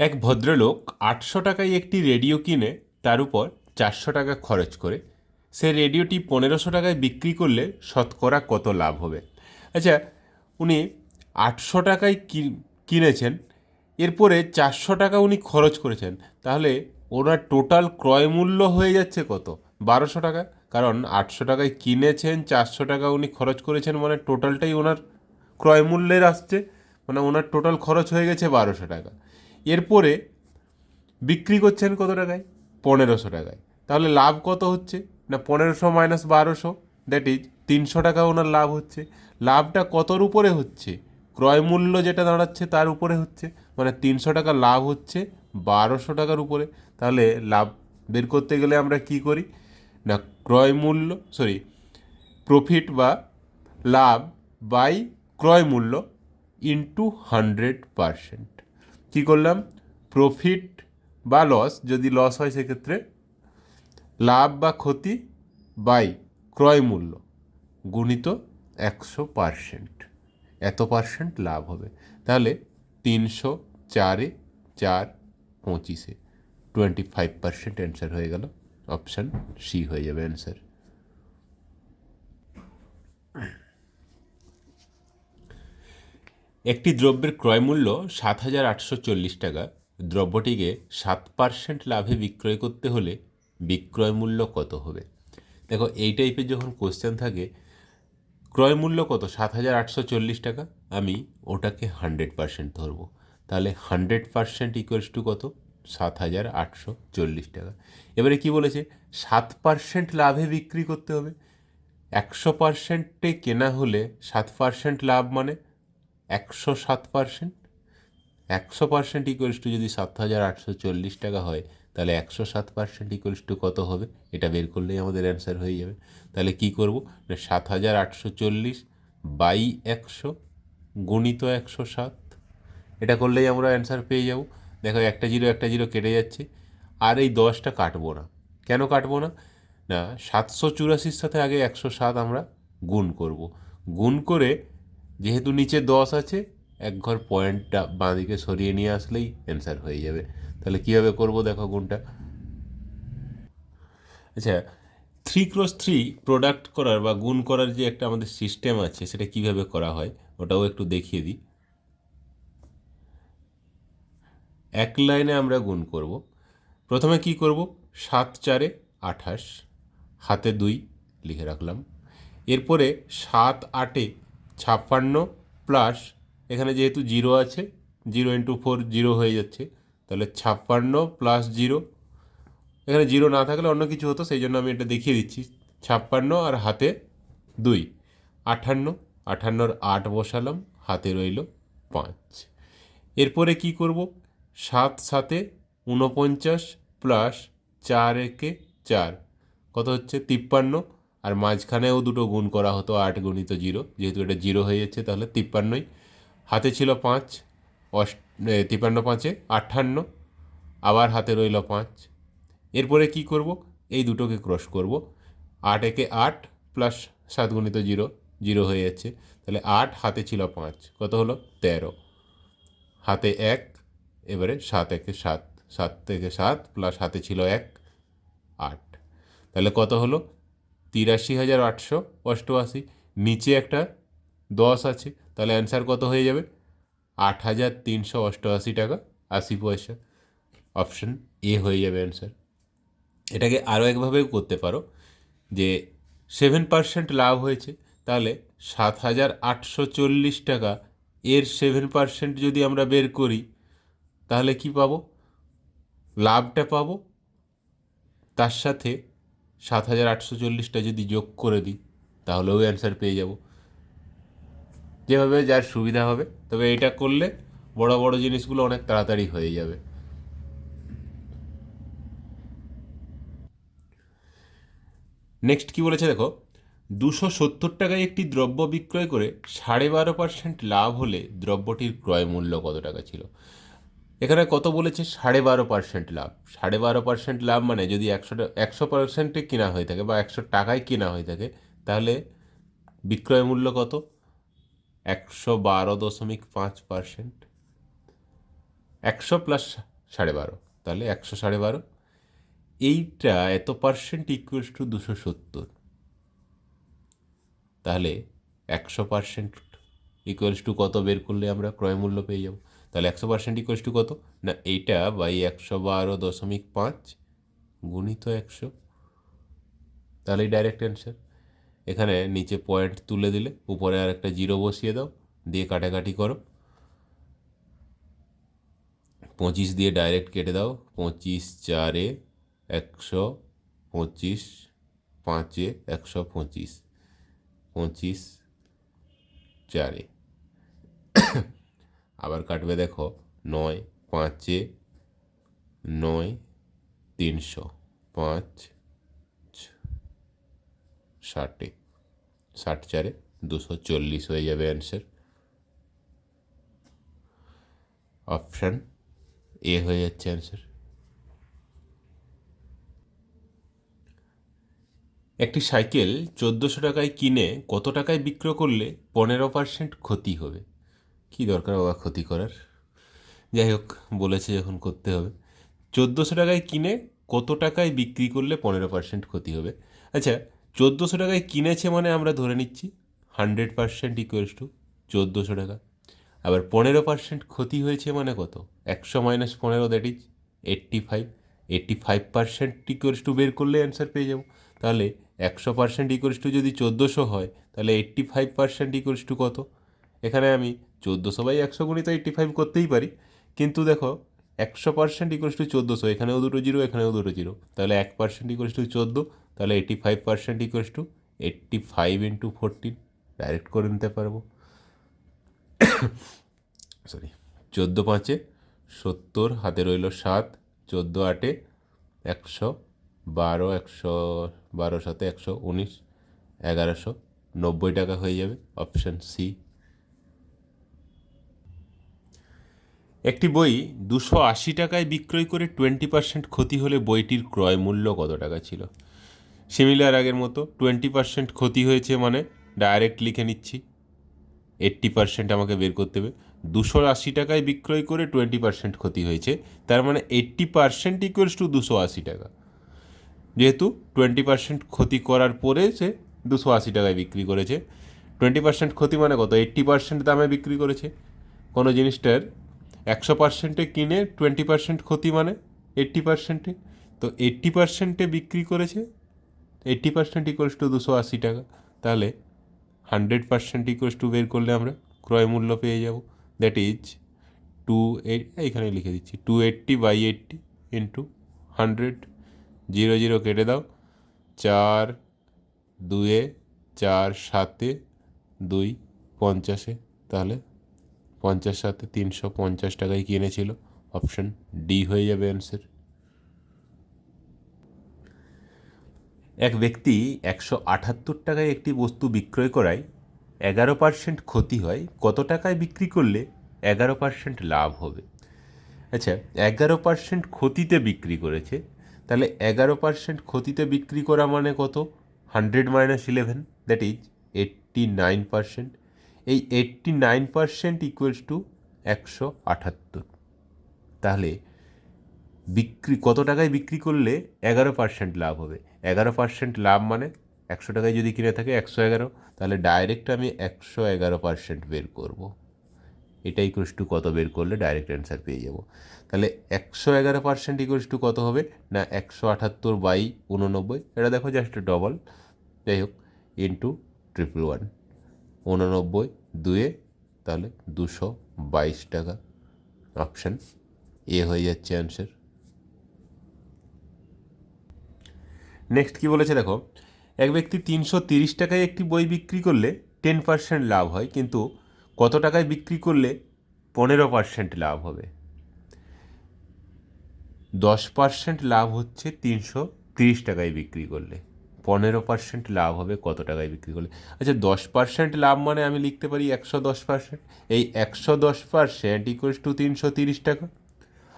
এক ভদ্রলোক আটশো টাকায় একটি রেডিও কিনে তার উপর চারশো টাকা খরচ করে। সে রেডিওটি পনেরোশো টাকায় বিক্রি করলে শতকরা কত লাভ হবে? আচ্ছা উনি আটশো টাকায় কিনেছেন, এরপরে চারশো টাকা উনি খরচ করেছেন, তাহলে ওনার টোটাল ক্রয় মূল্য হয়ে যাচ্ছে কত? বারোশো টাকা? কারণ আটশো টাকায় কিনেছেন, চারশো টাকা উনি খরচ করেছেন মানে টোটালটাই ওনার ক্রয় মূল্যের আসছে মানে ওনার টোটাল খরচ হয়ে গেছে বারোশো টাকা। এরপরে বিক্রি করছেন কত টাকায়? পনেরোশো টাকায়। তাহলে লাভ কত হচ্ছে? না, পনেরোশো মাইনাস বারোশো দ্যাট ইজ তিনশো টাকা ওনার লাভ হচ্ছে। লাভটা কতর উপরে হচ্ছে? ক্রয় মূল্য যেটা দাঁড়াচ্ছে তার উপরে হচ্ছে। মানে তিনশো টাকা লাভ হচ্ছে বারোশো টাকার উপরে। তাহলে লাভ বের করতে গেলে আমরা কি করি? না, ক্রয় মূল্য সরি প্রফিট বা লাভ বাই ক্রয় মূল্য ইন্টু হান্ড্রেড পারসেন্ট কী করলাম? প্রফিট বা লস যদি লস হয় সেক্ষেত্রে লাভ বা ক্ষতি বাই ক্রয় মূল্য গুণিত একশো পারসেন্ট এত পার্সেন্ট লাভ হবে। তাহলে তিনশো চারে চার পঁচিশে। টোয়েন্টি ফাইভ পার্সেন্ট অ্যান্সার হয়ে গেল। অপশান সি হয়ে যাবে অ্যান্সার একটি দ্রব্যের ক্রয়মূল্য সাত হাজার আটশো চল্লিশ টাকা। দ্রব্যটিকে সাত পার্সেন্ট লাভে বিক্রয় করতে হলে বিক্রয় মূল্য কত হবে? দেখো, এই টাইপের যখন কোশ্চেন থাকে, ক্রয় মূল্য কত? সাত হাজার আটশো চল্লিশ টাকা। আমি ওটাকে হান্ড্রেড পার্সেন্ট ধরবো। তাহলে হান্ড্রেড পার্সেন্ট ইকুয়ালস টু কত? সাত হাজার আটশো চল্লিশ টাকা। এবারে কি বলেছে? সাত পার্সেন্ট লাভে বিক্রি করতে হবে। একশো পার্সেন্টে কেনা হলে সাত পার্সেন্ট লাভ মানে একশো সাত পার্সেন্ট একশো পার্সেন্ট ইকুয়ালস টু যদি সাত হাজার আটশো চল্লিশ টাকা হয়, তাহলে একশো সাত পার্সেন্ট ইকুয়ালস টু কত হবে? এটা বের করলেই আমাদের অ্যান্সার হয়ে যাবে। তাহলে কি করব? না সাত হাজার আটশো চল্লিশ বাই একশো গুণিত একশো সাত। এটা করলেই আমরা অ্যান্সার পেয়ে যাব। দেখো একটা জিরো একটা জিরো কেটে যাচ্ছে। আর এই দশটা কাটবো না। কেন কাটবো না? না, সাতশো চুরাশির সাথে আগে একশো সাত আমরা গুণ করব। গুণ করে যেহেতু নিচে দশ আছে, এক ঘর পয়েন্টটা বাঁ দিকে সরিয়ে নিয়ে আসলেই অ্যান্সার হয়ে যাবে। তাহলে কীভাবে করব দেখো গুণটা। আচ্ছা থ্রি ক্রস থ্রি প্রোডাক্ট করার বা গুণ করার যে একটা আমাদের সিস্টেম আছে, সেটা কীভাবে করা হয়, ওটাও একটু দেখিয়ে দিই। এক লাইনে আমরা গুণ করব। প্রথমে কি করব? সাত চারে আঠাশ, হাতে দুই, লিখে রাখলাম। এরপরে সাত আটে ছাপ্পান্ন প্লাস এখানে যেহেতু জিরো আছে জিরো ইন্টু ফোর জিরো হয়ে যাচ্ছে, তাহলে ছাপ্পান্ন প্লাস জিরো এখানে জিরো না থাকলে অন্য কিছু হতো, সেই জন্য আমি এটা দেখিয়ে দিচ্ছি, ছাপ্পান্ন আর হাতে দুই আটান্ন আটান্নর আট বসালাম, হাতে রইল পাঁচ। এরপরে কি করব? সাত সাতে ঊনপঞ্চাশ প্লাস চার একে চার, কত হচ্ছে? তিপ্পান্ন আর মাঝখানেও দুটো গুণ করা হতো আট গুণিত জিরো। যেহেতু এটা জিরো হয়ে যাচ্ছে, তাহলে তিপ্পান্নই। হাতে ছিল পাঁচ, অষ্ট তিপ্পান্ন পাঁচে আটান্ন আবার হাতে রইল পাঁচ। এরপরে কি করব? এই দুটোকে ক্রস করব। আট একে আট প্লাস সাত গুণিত জিরো জিরো হয়ে যাচ্ছে। তাহলে আট হাতে ছিল পাঁচ, কত হলো? তেরো। হাতে এক, এবারে সাত একে সাত সাত থেকে সাত প্লাস হাতে ছিল এক, আট। তাহলে কত হলো? তিরাশি হাজার আটশো অষ্টআশি। নিচে একটা দশ আছে, তাহলে অ্যান্সার কত হয়ে যাবে? আট হাজার তিনশো অষ্টআশি টাকা, আশি পয়সা। অপশন এ হয়ে যাবে অ্যান্সার এটাকে আরও একভাবেও করতে পারো, যে সেভেন পার্সেন্ট লাভ হয়েছে, তাহলে সাত হাজার আটশো চল্লিশ টাকা এর সেভেন পার্সেন্ট যদি আমরা বের করি, তাহলে কি পাবো? লাভটা পাবো। তার সাথে সাত হাজার আটশো চল্লিশটা যদি যোগ করে দিই, তাহলেও অ্যান্সার পেয়ে যাব। যেভাবে যার সুবিধা হবে, তবে এটা করলে বড় বড় জিনিসগুলো অনেক তাড়াতাড়ি হয়ে যাবে। নেক্সট কি বলেছে দেখো? দুশো সত্তর টাকায় একটি দ্রব্য বিক্রয় করে সাড়ে বারো পার্সেন্ট লাভ হলে দ্রব্যটির ক্রয় মূল্য কত টাকা ছিল? এখানে কত বলেছে? সাড়ে বারো পার্সেন্ট লাভ। সাড়ে বারো পার্সেন্ট লাভ মানে যদি একশোটা একশো পার্সেন্টে কেনা হয়ে থাকে বা একশো টাকায় কেনা হয়ে থাকে, তাহলে বিক্রয় মূল্য কত? একশো বারো দশমিক পাঁচ পার্সেন্ট একশো প্লাস সাড়ে বারো। তাহলে একশো সাড়ে বারো। এইটা এত পার্সেন্ট ইকুয়ালস টু দুশো সত্তর। তাহলে একশো পার্সেন্ট ইকুয়ালস টু কত বের করলে আমরা ক্রয় মূল্য পেয়ে যাব? তাহলে একশো পার্সেন্ট ইকুয়ালস টু কত? না, এইটা বাই একশো বারো দশমিক পাঁচ গুণিত একশো। তাহলেই ডাইরেক্ট অ্যান্সার এখানে নিচে পয়েন্ট তুলে দিলে, উপরে আর একটা জিরো বসিয়ে দাও, দিয়ে কাটাকাটি করো। পঁচিশ দিয়ে ডাইরেক্ট কেটে দাও, পঁচিশ চারে একশো পঁচিশ, পাঁচে একশো পঁচিশ পঁচিশ চারে। আবার কাটবে দেখো নয়, পাঁচে নয়, তিনশো, পাঁচ ষাটে। ষাট চারে দুশো চল্লিশ হয়ে যাবে অ্যান্সার অপশান এ হয়ে যাচ্ছে অ্যান্সার একটি সাইকেল চোদ্দোশো টাকায় কিনে কত টাকায় বিক্রয় করলে পনেরো পার্সেন্ট ক্ষতি হবে? কি দরকার বাবা ক্ষতি করার? যাই হোক, বলেছে যখন করতে হবে। চোদ্দোশো টাকায় কিনে কত টাকায় বিক্রি করলে পনেরো পার্সেন্ট ক্ষতি হবে? আচ্ছা চোদ্দোশো টাকায় কিনেছে মানে আমরা ধরে নিচ্ছি হান্ড্রেড পার্সেন্ট ইকুয়ালস টু চোদ্দোশো টাকা। আবার পনেরো পার্সেন্ট ক্ষতি হয়েছে মানে কত? একশো মাইনাস পনেরো that is eighty five eighty five percent equals to বের করলে অ্যান্সার পেয়ে যাব। তাহলে একশো পার্সেন্ট ইকুয়ালস টু যদি চোদ্দোশো হয়, তাহলে eighty five percent equals to কত? এখানে আমি চোদ্দোশো বাই একশো গুণিত এইট্টি ফাইভ করতেই পারি। কিন্তু দেখো, একশো পার্সেন্ট ইকুয়ালস টু চোদ্দোশো, এখানেও দুটো জিরো, এখানেও দুটো জিরো। তাহলে এক পার্সেন্ট ইকুয়ালস টু চোদ্দ, তাহলে eighty five percent equals to eighty five into fourteen direct করে নিতে পারব। সরি চোদ্দ পাঁচে সত্তর, হাতে রইল সাত, চোদ্দ আটে একশো, বারো একশো, বারো সাথে একশো উনিশ, এগারোশো নব্বই টাকা হয়ে যাবে। অপশান সি একটি বই দুশো আশি টাকায় বিক্রয় করে টোয়েন্টি পার্সেন্ট ক্ষতি হলে বইটির ক্রয় মূল্য কত টাকা ছিল? সিমিলার আগের মতো টোয়েন্টি পার্সেন্ট ক্ষতি হয়েছে মানে ডাইরেক্ট লিখে নিচ্ছি। এইট্টি পার্সেন্ট আমাকে বের করতে হবে। দুশো আশি টাকায় বিক্রয় করে টোয়েন্টি পার্সেন্ট ক্ষতি হয়েছে, তার মানে এইট্টি পার্সেন্ট ইকুয়ালস টু দুশো আশি টাকা। যেহেতু টোয়েন্টি পার্সেন্ট ক্ষতি করার পরে সে দুশো আশি টাকায় বিক্রি করেছে। টোয়েন্টি পার্সেন্ট ক্ষতি মানে কত? এইট্টি পার্সেন্ট দামে বিক্রি করেছে। কোনো জিনিসটার একশো পার্সেন্টে কিনে টোয়েন্টি পার্সেন্ট ক্ষতি মানে এইট্টি পার্সেন্টে তো এইট্টি পার্সেন্টে বিক্রি করেছে এইট্টি পার্সেন্ট ইকুয়ালস টু দুশো আশি টাকা। তাহলে হান্ড্রেড পার্সেন্ট ইকুয়ালস টু বের করলে আমরা ক্রয় মূল্য পেয়ে যাব। দ্যাট ইজ টু এইট এখানে লিখে দিচ্ছি to eighty by eighty into hundred zero zero কেটে দাও। চার, দুয়ে, চার, সাতে, দুই, পঞ্চাশে। তাহলে পঞ্চাশ সাথে তিনশো পঞ্চাশ টাকায় কিনেছিল। অপশন ডি হয়ে যাবে অ্যান্সার এক ব্যক্তি একশো আটাত্তর টাকায় একটি বস্তু বিক্রয় করায় এগারো পার্সেন্ট ক্ষতি হয়, কত টাকায় বিক্রি করলে এগারো পার্সেন্ট লাভ হবে? আচ্ছা এগারো পার্সেন্ট ক্ষতিতে বিক্রি করেছে, তাহলে এগারো পার্সেন্ট ক্ষতিতে বিক্রি করা মানে কত? Hundred minus eleven that is eighty nine percent এই eighty nine percent equals to একশো আটাত্তর তাহলে বিক্রি, কত টাকায় বিক্রি করলে এগারো পার্সেন্ট লাভ হবে? এগারো পার্সেন্ট লাভ মানে একশো টাকায় যদি কিনে থাকে একশো এগারো, তাহলে ডাইরেক্ট আমি একশো এগারো পার্সেন্ট বের করব। এটাই ইকুয়ালস টু কত বের করলে ডাইরেক্ট অ্যান্সার পেয়ে যাব। তাহলে একশো এগারো পার্সেন্ট ইকুয়ালস টু কত হবে? না, একশো আটাত্তর বাই উননব্বই। এটা দেখো জাস্ট ডবল যাই হোক ইন্টু ট্রিপল ওয়ান উননব্বই, দুয়ে তাহলে দুশো বাইশ টাকা অপশান এ হয়ে যাচ্ছে অ্যান্সার নেক্সট কি বলেছে দেখো? এক ব্যক্তি তিনশো তিরিশ টাকায় একটি বই বিক্রি করলে টেন পার্সেন্ট লাভ হয়, কিন্তু কত টাকায় বিক্রি করলে পনেরো পার্সেন্ট লাভ হবে? দশ পার্সেন্ট লাভ হচ্ছে তিনশো তিরিশ টাকায় বিক্রি করলে। পনেরো পার্সেন্ট লাভ হবে, কত টাকায় বিক্রি করলে? আচ্ছা দশ পার্সেন্ট লাভ মানে আমি লিখতে পারি একশো দশ পার্সেন্ট এই একশো দশ পার্সেন্ট ইকুয়ালস টু তিনশো তিরিশ টাকা?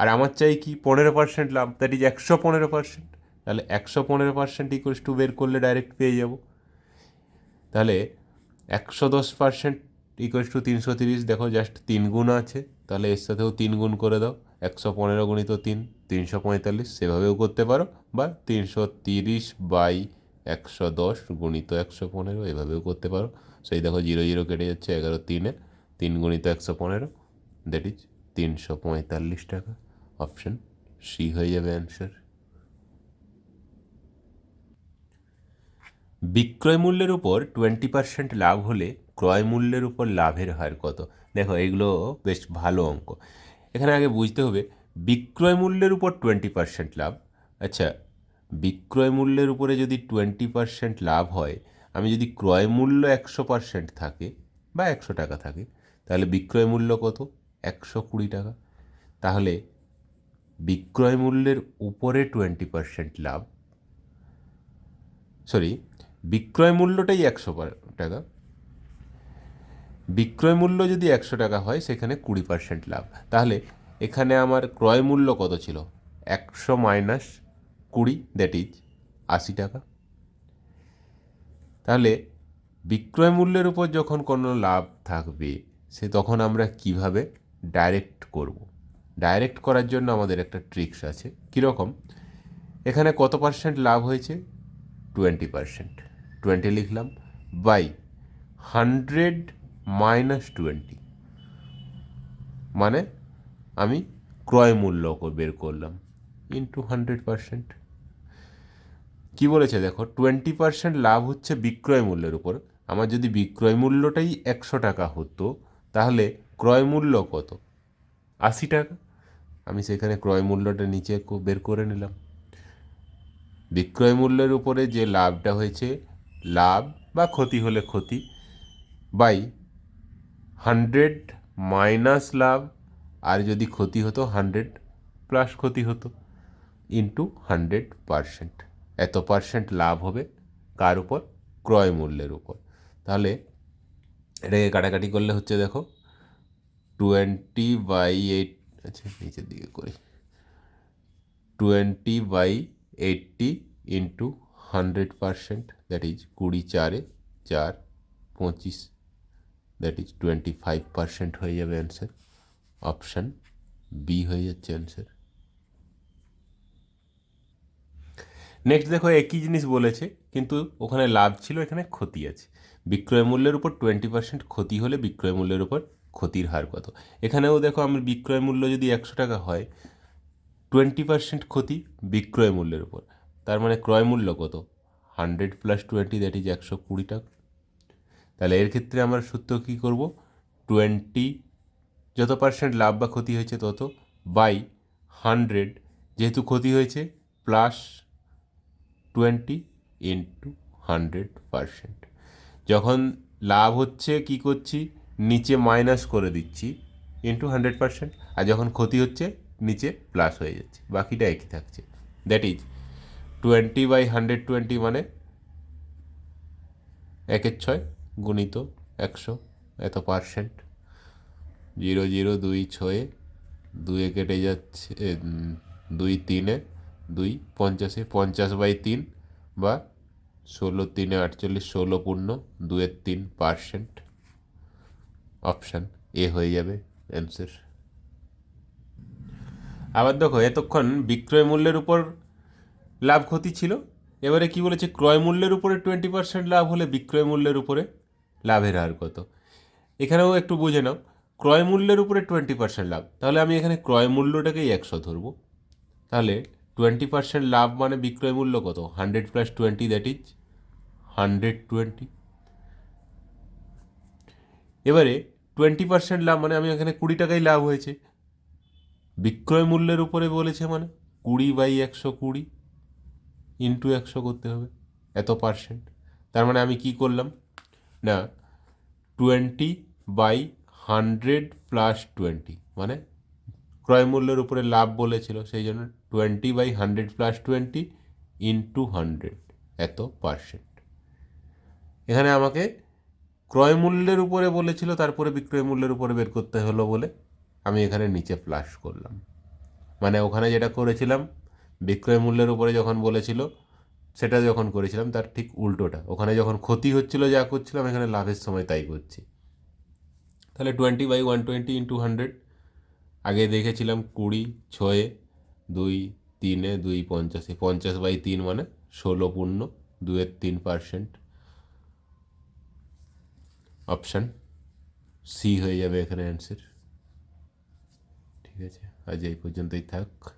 আর আমার চাই কি পনেরো পার্সেন্ট লাভ? দ্যাট ইজ একশো পনেরো পার্সেন্ট তাহলে একশো পনেরো পার্সেন্ট ইকুয়ালস টু বের করলে ডাইরেক্ট পেয়ে যাব। তাহলে একশো দশ পার্সেন্ট ইকুয়ালস টু তিনশো তিরিশ, দেখো জাস্ট তিন গুণ আছে। তাহলে এর সাথেও তিন গুণ করে দাও। একশো পনেরো গুণিত তিন, তিনশো পঁয়তাল্লিশ, সেভাবেও করতে পারো। বা তিনশো তিরিশ বাই একশো দশ গুণিত একশো পনেরো, এভাবেও করতে পারো। সেই দেখো জিরো জিরো কেটে যাচ্ছে এগারো তিনে। তিন গুণিত একশো পনেরো দ্যাট ইজ তিনশো পঁয়তাল্লিশ টাকা। অপশন সি হয়ে যাবে অ্যান্সার বিক্রয় মূল্যের উপর টোয়েন্টি পার্সেন্ট লাভ হলে ক্রয় মূল্যের উপর লাভের হার কত? দেখো, এগুলো বেশ ভালো অঙ্ক। এখানে আগে বুঝতে হবে, বিক্রয় মূল্যের উপর টোয়েন্টি পার্সেন্ট লাভ। আচ্ছা বিক্রয় মূল্যের উপরে যদি টোয়েন্টি পার্সেন্ট লাভ হয়, আমি যদি ক্রয় মূল্য একশো পার্সেন্ট থাকে বা একশো টাকা থাকে, তাহলে বিক্রয় মূল্য কত? একশো কুড়ি টাকা। তাহলে বিক্রয় মূল্যের উপরে টোয়েন্টি পার্সেন্ট লাভ সরি বিক্রয় মূল্যটাই একশো টাকা। বিক্রয় মূল্য যদি একশো টাকা হয়, সেখানে কুড়ি পার্সেন্ট লাভ। তাহলে এখানে আমার ক্রয় মূল্য কত ছিল? একশো মাইনাস কুড়ি দ্যাট ইজ আশি টাকা। তাহলে বিক্রয় মূল্যের উপর যখন কোনো লাভ থাকবে, সে তখন আমরা কীভাবে ডাইরেক্ট করব? ডাইরেক্ট করার জন্য আমাদের একটা ট্রিক্স আছে। কীরকম? এখানে কত পার্সেন্ট লাভ হয়েছে? টোয়েন্টি পার্সেন্ট টোয়েন্টি লিখলাম। বাই হান্ড্রেড মাইনাস টোয়েন্টি মানে আমি ক্রয় মূল্য বের করলাম। ইন্টু হান্ড্রেড পার্সেন্ট কী বলেছে দেখো টোয়েন্টি পার্সেন্ট লাভ হচ্ছে বিক্রয় মূল্যের উপর। আমার যদি বিক্রয় মূল্যটাই একশো টাকা হতো, তাহলে ক্রয় মূল্য কত? আশি টাকা। আমি সেখানে ক্রয় মূল্যটা নিচে বের করে নিলাম। বিক্রয় মূল্যের উপরে যে লাভটা হয়েছে, লাভ বা ক্ষতি হলে ক্ষতি বাই হান্ড্রেড মাইনাস লাভ, আর যদি ক্ষতি হতো হান্ড্রেড প্লাস ক্ষতি হতো ইন্টু হান্ড্রেড পারসেন্ট এত পার্সেন্ট লাভ হবে কার উপর? ক্রয় মূল্যের উপর। তাহলে এটাকে কাটাকাটি করলে হচ্ছে দেখো টোয়েন্টি বাই এইট আচ্ছা নিচের দিকে করি। Twenty by eighty into hundred percent that is কুড়ি চারে চার, পঁচিশ that is twenty five percent হয়ে যাবে অ্যান্সার অপশান বি হয়ে যাচ্ছে অ্যান্সার নেক্সট দেখো, একই জিনিস বলেছে, কিন্তু ওখানে লাভ ছিল, এখানে ক্ষতি আছে। বিক্রয় মূল্যের উপর টোয়েন্টি পার্সেন্ট ক্ষতি হলে বিক্রয় মূল্যের উপর ক্ষতির হার কত? এখানেও দেখো আমার বিক্রয় মূল্য যদি একশো টাকা হয় টোয়েন্টি পার্সেন্ট ক্ষতি বিক্রয় মূল্যের উপর। তার মানে ক্রয় মূল্য কত? Hundred plus twenty that is একশো কুড়ি টাকা। তাহলে এর ক্ষেত্রে আমরা সূত্র কী করব? টোয়েন্টি যত পার্সেন্ট লাভ বা ক্ষতি হয়েছে তত বাই হান্ড্রেড যেহেতু ক্ষতি হয়েছে plus twenty into hundred percent যখন লাভ হচ্ছে কি করছি? নিচে মাইনাস করে দিচ্ছি ইন্টু হান্ড্রেড পারসেন্ট আর যখন ক্ষতি হচ্ছে, নিচে প্লাস হয়ে যাচ্ছে। বাকিটা একই থাকছে। That is twenty by hundred twenty মানে একের ছয় গুণিত একশো এত পারসেন্ট জিরো জিরো দুই, ছয়ে দুয়ে কেটে যাচ্ছে দুই, তিনে দুই, পঞ্চাশে পঞ্চাশ বাই তিন বা ষোলো তিনে আটচল্লিশ, ষোলো পূর্ণ, দুয়ের তিন পার্সেন্ট। অপশান এ হয়ে যাবে অ্যান্সার। আবার দেখো, এতক্ষণ বিক্রয় মূল্যের উপর লাভ ক্ষতি ছিল। এবারে কি বলেছে? ক্রয় মূল্যের উপরে টোয়েন্টি পার্সেন্ট লাভ হলে বিক্রয় মূল্যের উপরে লাভের হার কত? এখানেও একটু বুঝে নাও, ক্রয় মূল্যের উপরে টোয়েন্টি পার্সেন্ট লাভ। তাহলে আমি এখানে ক্রয় মূল্যটাকেই একশো ধরবো। তাহলে টোয়েন্টি পার্সেন্ট লাভ মানে বিক্রয় মূল্য কত? Hundred plus twenty that is hundred twenty এবারে টোয়েন্টি পার্সেন্ট লাভ মানে আমি এখানে কুড়ি টাকাই লাভ হয়েছে। বিক্রয় মূল্যের উপরে বলেছে মানে কুড়ি বাই একশো কুড়ি ইন্টু একশো করতে হবে, এত পার্সেন্ট তার মানে আমি কি করলাম? না twenty by hundred plus twenty মানে ক্রয় মূল্যের উপরে লাভ বলেছিল, সেই জন্য twenty by hundred plus twenty into hundred এত পার্সেন্ট এখানে আমাকে ক্রয় মূল্যের উপরে বলেছিল, তারপরে বিক্রয় মূল্যের উপরে বের করতে হলো বলে আমি এখানে নিচে প্লাস করলাম। মানে ওখানে যেটা করেছিলাম, বিক্রয় মূল্যের উপরে যখন বলেছিল, সেটা যখন করেছিলাম, তার ঠিক উল্টোটা। ওখানে যখন ক্ষতি হচ্ছিল, যা করছিলাম, এখানে লাভের সময় তাই করছি। তাহলে twenty by one twenty into hundred আগে দেখেছিলাম কুড়ি, ছয়ে, দুই, তিনে, দুই, পঞ্চাশে। পঞ্চাশ বাই তিন মানে ষোলো পূর্ণ, দুয়ের তিন পার্সেন্ট। অপশান সি হয়ে যাবে এখানে অ্যান্সার। ঠিক আছে, আজ এই পর্যন্তই থাক।